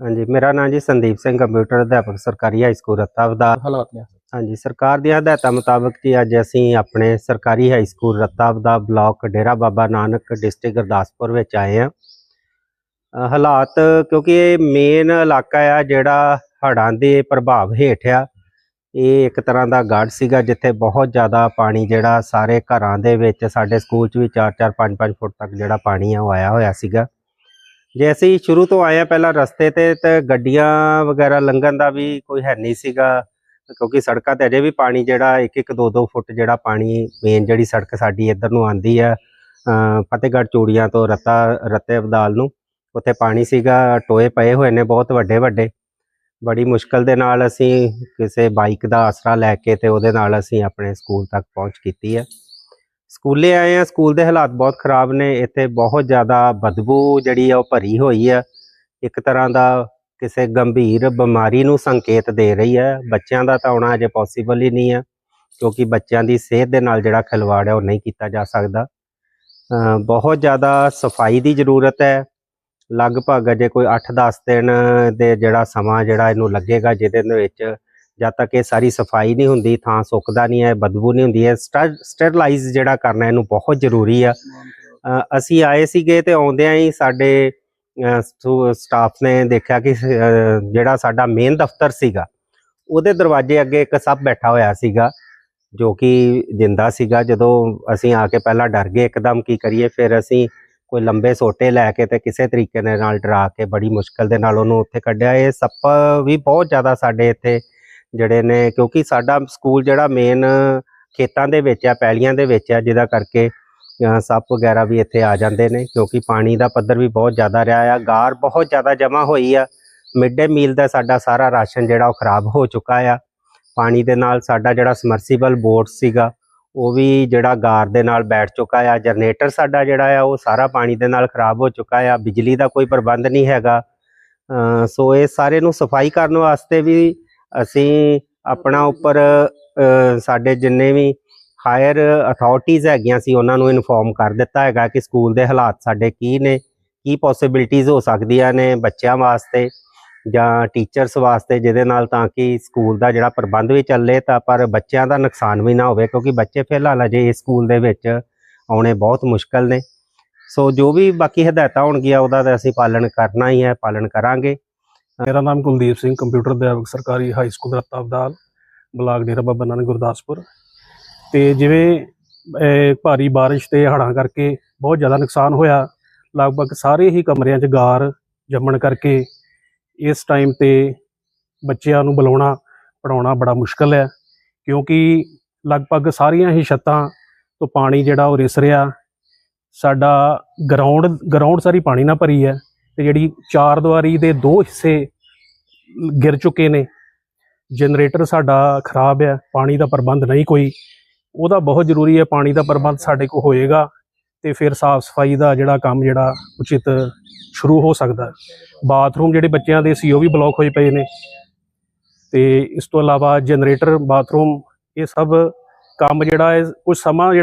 ਹਾਂਜੀ ਮੇਰਾ ਨਾਮ ਜੀ ਸੰਦੀਪ ਸਿੰਘ ਕੰਪਿਊਟਰ ਅਧਿਆਪਕ ਸਰਕਾਰੀ ਹਾਈ ਸਕੂਲ ਰੱਤਾਵਦਾ ਹਾਲਾਤ ਨੇ। ਹਾਂਜੀ ਸਰਕਾਰ ਦੀਆਂ ਹਦਾਇਤਾਂ ਮੁਤਾਬਕ ਜੀ ਅੱਜ ਅਸੀਂ ਆਪਣੇ ਸਰਕਾਰੀ high school Rattawada block Dera Baba Nanak district Gurdaspur ਵਿੱਚ ਆਏ ਹਾਂ। ਅ, ਹਾਲਾਤ ਕਿਉਂਕਿ ਇਹ ਮੇਨ ਇਲਾਕਾ ਆ ਜਿਹੜਾ ਹੜ੍ਹਾਂ ਦੇ ਪ੍ਰਭਾਵ ਹੇਠ ਆ। ਇਹ ਇੱਕ ਤਰ੍ਹਾਂ ਦਾ ਗੜ ਸੀਗਾ ਜਿੱਥੇ ਬਹੁਤ ਜ਼ਿਆਦਾ ਪਾਣੀ ਜਿਹੜਾ ਸਾਰੇ ਘਰਾਂ ਦੇ ਵਿੱਚ ਸਾਡੇ ਸਕੂਲ 'ਚ ਵੀ 4-4 5-5 ਫੁੱਟ ਤੱਕ ਜਿਹੜਾ ਪਾਣੀ ਆ ਉਹ ਆਇਆ ਹੋਇਆ ਸੀਗਾ। ਜੇ ਅਸੀਂ ਸ਼ੁਰੂ ਤੋਂ ਆਏ ਆ ਪਹਿਲਾਂ ਰਸਤੇ ਤੇ ਤੇ ਗੱਡੀਆਂ ਵਗੈਰਾ ਲੰਘਣ ਦਾ ਵੀ ਕੋਈ ਹੈ ਨਹੀਂ ਸੀਗਾ, ਕਿਉਂਕਿ ਸੜਕਾਂ ਤੇ ਅਜੇ ਵੀ ਪਾਣੀ ਜਿਹੜਾ 1-1 2-2 ਫੁੱਟ ਜਿਹੜਾ ਪਾਣੀ ਮੇਨ ਜਿਹੜੀ ਸੜਕ ਸਾਡੀ ਇੱਧਰ ਨੂੰ ਆਂਦੀ ਆ ਫਤਿਹਗੜ੍ਹ ਚੂੜੀਆਂ ਤੋਂ ਰੱਤਾ, ਰੱਤੇ ਅਬਦਾਲ ਨੂੰ, ਉੱਥੇ ਪਾਣੀ ਸੀਗਾ, ਟੋਏ ਪਏ ਹੋਏ ਨੇ ਬਹੁਤ ਵੱਡੇ ਵੱਡੇ। ਬੜੀ ਮੁਸ਼ਕਲ ਦੇ ਨਾਲ ਅਸੀਂ ਕਿਸੇ ਬਾਈਕ ਦਾ ਆਸਰਾ ਲੈ ਕੇ ਤੇ ਉਹਦੇ ਨਾਲ ਅਸੀਂ ਆਪਣੇ ਸਕੂਲ ਤੱਕ ਪਹੁੰਚ ਕੀਤੀ ਹੈ ਸਕੂਲੇ ਆਏ ਆ, ਸਕੂਲ ਦੇ ਹਾਲਾਤ ਬਹੁਤ ਖਰਾਬ ਨੇ, ਇੱਥੇ ਬਹੁਤ ਜ਼ਿਆਦਾ ਬਦਬੂ ਜਿਹੜੀ ਆ ਉਹ ਭਰੀ ਹੋਈ ਆ। ਇੱਕ ਤਰ੍ਹਾਂ ਦਾ ਕਿਸੇ ਗੰਭੀਰ ਬਿਮਾਰੀ ਨੂੰ ਸੰਕੇਤ ਦੇ ਰਹੀ ਹੈ ਬੱਚਿਆਂ ਦਾ ਤਾਂ ਆਉਣਾ ਅਜੇ ਪੋਸੀਬਲ ਹੀ ਨਹੀਂ ਹੈ ਕਿਉਂਕਿ ਬੱਚਿਆਂ ਦੀ ਸਿਹਤ ਦੇ ਨਾਲ ਜਿਹੜਾ ਖਿਲਵਾੜ ਹੈ ਉਹ ਨਹੀਂ ਕੀਤਾ ਜਾ ਸਕਦਾ। ਬਹੁਤ ਜ਼ਿਆਦਾ ਸਫ਼ਾਈ ਦੀ ਜ਼ਰੂਰਤ ਹੈ। ਲਗਭਗ ਅਜੇ ਕੋਈ 8-10 ਦਿਨ ਦੇ ਜਿਹੜਾ ਸਮਾਂ ਜਿਹੜਾ ਇਹਨੂੰ ਲੱਗੇਗਾ, ਜਿਹਦੇ ਵਿੱਚ ਜਦ ਤੱਕ ਇਹ ਸਾਰੀ ਸਫ਼ਾਈ ਨਹੀਂ ਹੁੰਦੀ, ਥਾਂ ਸੁੱਕਦਾ ਨਹੀਂ ਹੈ, ਬਦਬੂ ਨਹੀਂ ਹੁੰਦੀ ਹੈ ਸਟਰਲਾਈਜ਼ ਜਿਹੜਾ ਕਰਨਾ ਇਹਨੂੰ ਬਹੁਤ ਜ਼ਰੂਰੀ ਆ। ਅਸੀਂ ਆਏ ਸੀਗੇ ਤੇ ਆਉਂਦਿਆਂ ਹੀ ਸਾਡੇ ਸਟਾਫ ਨੇ ਦੇਖਿਆ ਕਿ ਜਿਹੜਾ ਸਾਡਾ ਮੇਨ ਦਫ਼ਤਰ ਸੀਗਾ, ਉਹਦੇ ਦਰਵਾਜ਼ੇ ਅੱਗੇ ਇੱਕ ਸੱਪ ਬੈਠਾ ਹੋਇਆ ਸੀਗਾ, ਜੋ ਕਿ ਜਿੰਦਾ ਸੀਗਾ। ਜਦੋਂ ਅਸੀਂ ਆ ਕੇ ਪਹਿਲਾਂ ਡਰ ਗਏ, ਇੱਕਦਮ ਕੀ ਕਰੀਏ, ਫਿਰ ਅਸੀਂ ਕੋਈ ਲੰਬੇ ਸੋਟੇ ਲੈ ਕੇ ਤੇ ਕਿਸੇ ਤਰੀਕੇ ਦੇ ਨਾਲ ਡਰਾ ਕੇ ਬੜੀ ਮੁਸ਼ਕਲ ਦੇ ਨਾਲ ਉਹਨੂੰ ਉੱਥੇ ਕੱਢਿਆ। ਇਹ ਸੱਪ ਵੀ ਬਹੁਤ ਜ਼ਿਆਦਾ ਸਾਡੇ ਇੱਥੇ ਜਿਹੜੇ ਨੇ, ਕਿਉਂਕਿ ਸਾਡਾ ਸਕੂਲ ਜਿਹੜਾ ਮੇਨ ਖੇਤਾਂ ਦੇ ਵਿੱਚ ਆ, ਪੈਲੀਆਂ ਦੇ ਵਿੱਚ ਆ, ਜਿਹਦਾ ਕਰਕੇ ਸੱਪ ਵਗੈਰਾ ਵੀ ਇੱਥੇ ਆ ਜਾਂਦੇ ਨੇ, ਕਿਉਂਕਿ ਪਾਣੀ ਦਾ ਪੱਧਰ ਵੀ ਬਹੁਤ ਜ਼ਿਆਦਾ ਰਿਹਾ ਆ, ਗਾਰ ਬਹੁਤ ਜ਼ਿਆਦਾ ਜਮ੍ਹਾਂ ਹੋਈ ਆ। ਮਿਡ ਡੇ ਮੀਲ ਦਾ ਸਾਡਾ ਸਾਰਾ ਰਾਸ਼ਨ ਜਿਹੜਾ ਉਹ ਖਰਾਬ ਹੋ ਚੁੱਕਾ ਆ। ਪਾਣੀ ਦੇ ਨਾਲ ਸਾਡਾ ਜਿਹੜਾ ਸਮਰਸੀਬਲ ਬੋਟ ਸੀਗਾ, ਉਹ ਵੀ ਜਿਹੜਾ ਗਾਰ ਦੇ ਨਾਲ ਬੈਠ ਚੁੱਕਾ ਆ। ਜਨਰੇਟਰ ਸਾਡਾ ਜਿਹੜਾ ਆ, ਉਹ ਸਾਰਾ ਪਾਣੀ ਦੇ ਨਾਲ ਖਰਾਬ ਹੋ ਚੁੱਕਾ ਆ। ਬਿਜਲੀ ਦਾ ਕੋਈ ਪ੍ਰਬੰਧ ਨਹੀਂ ਹੈਗਾ। ਸੋ ਇਹ ਸਾਰੇ ਨੂੰ ਸਫ਼ਾਈ ਕਰਨ ਵਾਸਤੇ ਵੀ ਅਸੀਂ ਆਪਣਾ ਉੱਪਰ ਸਾਡੇ ਜਿੰਨੇ ਵੀ ਹਾਇਰ ਅਥਾਰਟੀਆਂ ਹੈਗੀਆਂ ਸੀ ਉਹਨਾਂ ਨੂੰ ਇਨਫੋਰਮ ਕਰ ਦਿੱਤਾ ਹੈਗਾ ਕਿ ਸਕੂਲ ਦੇ ਹਾਲਾਤ ਸਾਡੇ ਕੀ ਨੇ ਕੀ ਪੋਸਿਬਿਲਿਟੀਆਂ ਹੋ ਸਕਦੀਆਂ ਨੇ ਬੱਚਿਆਂ ਵਾਸਤੇ ਜਾਂ ਟੀਚਰਸ ਵਾਸਤੇ ਜਿਹਦੇ ਨਾਲ ਤਾਂ ਕਿ ਸਕੂਲ ਦਾ ਜਿਹੜਾ ਪ੍ਰਬੰਧ ਵੀ ਚੱਲੇ ਤਾਂ ਪਰ ਬੱਚਿਆਂ ਦਾ ਨੁਕਸਾਨ ਵੀ ਨਾ ਹੋਵੇ ਕਿਉਂਕਿ ਬੱਚੇ ਫਿਲਹਾਲ ਅਜੇ ਇਸ ਸਕੂਲ ਦੇ ਵਿੱਚ ਆਉਣੇ ਬਹੁਤ ਮੁਸ਼ਕਲ ਨੇ। ਸੋ ਜੋ ਵੀ ਬਾਕੀ ਹਦਾਇਤਾਂ ਹੋਣਗੀਆਂ ਉਹਦਾ ਤਾਂ ਅਸੀਂ ਪਾਲਣ ਕਰਨਾ ਹੀ ਹੈ ਪਾਲਣ ਕਰਾਂਗੇ। ਮੇਰਾ ਨਾਮ ਕੁਲਦੀਪ ਸਿੰਘ ਕੰਪਿਊਟਰ ਅਧਿਆਪਕ, ਸਰਕਾਰੀ high school Ratta Abdal block Dera Baba Nanak Gurdaspur. ਤੇ ਜਿਵੇਂ ਭਾਰੀ ਬਾਰਿਸ਼ ਤੇ ਹੜ੍ਹਾਂ ਕਰਕੇ ਬਹੁਤ ਜ਼ਿਆਦਾ ਨੁਕਸਾਨ ਹੋਇਆ, ਲਗਭਗ ਸਾਰੇ ਹੀ ਕਮਰਿਆਂ 'ਚ ਗਾਰ ਜੰਮਣ ਕਰਕੇ ਇਸ ਟਾਈਮ ਤੇ ਬੱਚਿਆਂ ਨੂੰ ਬੁਲਾਉਣਾ ਪੜਾਉਣਾ ਬੜਾ ਮੁਸ਼ਕਲ ਹੈ, ਕਿਉਂਕਿ ਲਗਭਗ ਸਾਰੀਆਂ ਹੀ ਛੱਤਾਂ ਤੋਂ ਪਾਣੀ ਜਿਹੜਾ ਉਹ ਰਿਸ ਰਿਹਾ, ਸਾਡਾ ਗਰਾਊਂਡ ਗਰਾਊਂਡ ਸਾਰੀ ਪਾਣੀ ਨਾਲ ਭਰੀ ਹੈ। ਤੇ ਜਿਹੜੀ ਚਾਰ ਦੀਵਾਰੀ ਦੇ ਦੋ ਹਿੱਸੇ ਗਿਰ ਚੁੱਕੇ ਨੇ। ਜਨਰੇਟਰ ਸਾਡਾ ਖਰਾਬ ਹੈ, ਪਾਣੀ ਦਾ ਪ੍ਰਬੰਧ ਨਹੀਂ ਕੋਈ। ਉਹਦਾ ਬਹੁਤ ਜ਼ਰੂਰੀ ਹੈ, ਪਾਣੀ ਦਾ ਪ੍ਰਬੰਧ ਸਾਡੇ ਕੋਲ ਹੋਏਗਾ ਤੇ ਫਿਰ ਸਾਫ਼ ਸਫ਼ਾਈ ਦਾ ਜਿਹੜਾ ਕੰਮ ਜਿਹੜਾ ਉਚਿਤ ਸ਼ੁਰੂ ਹੋ ਸਕਦਾ। ਬਾਥਰੂਮ ਜਿਹੜੇ ਬੱਚਿਆਂ ਦੇ ਸੀ, ਉਹ ਵੀ ਬਲੌਕ ਹੋਏ ਪਏ ਨੇ। ਤੇ ਇਸ ਤੋਂ ਇਲਾਵਾ ਜਨਰੇਟਰ, ਬਾਥਰੂਮ, ਇਹ ਸਭ ਕੰਮ ਜਿਹੜਾ ਹੈ, ਕੁਝ ਸਮਾਂ ਜਿਹੜਾ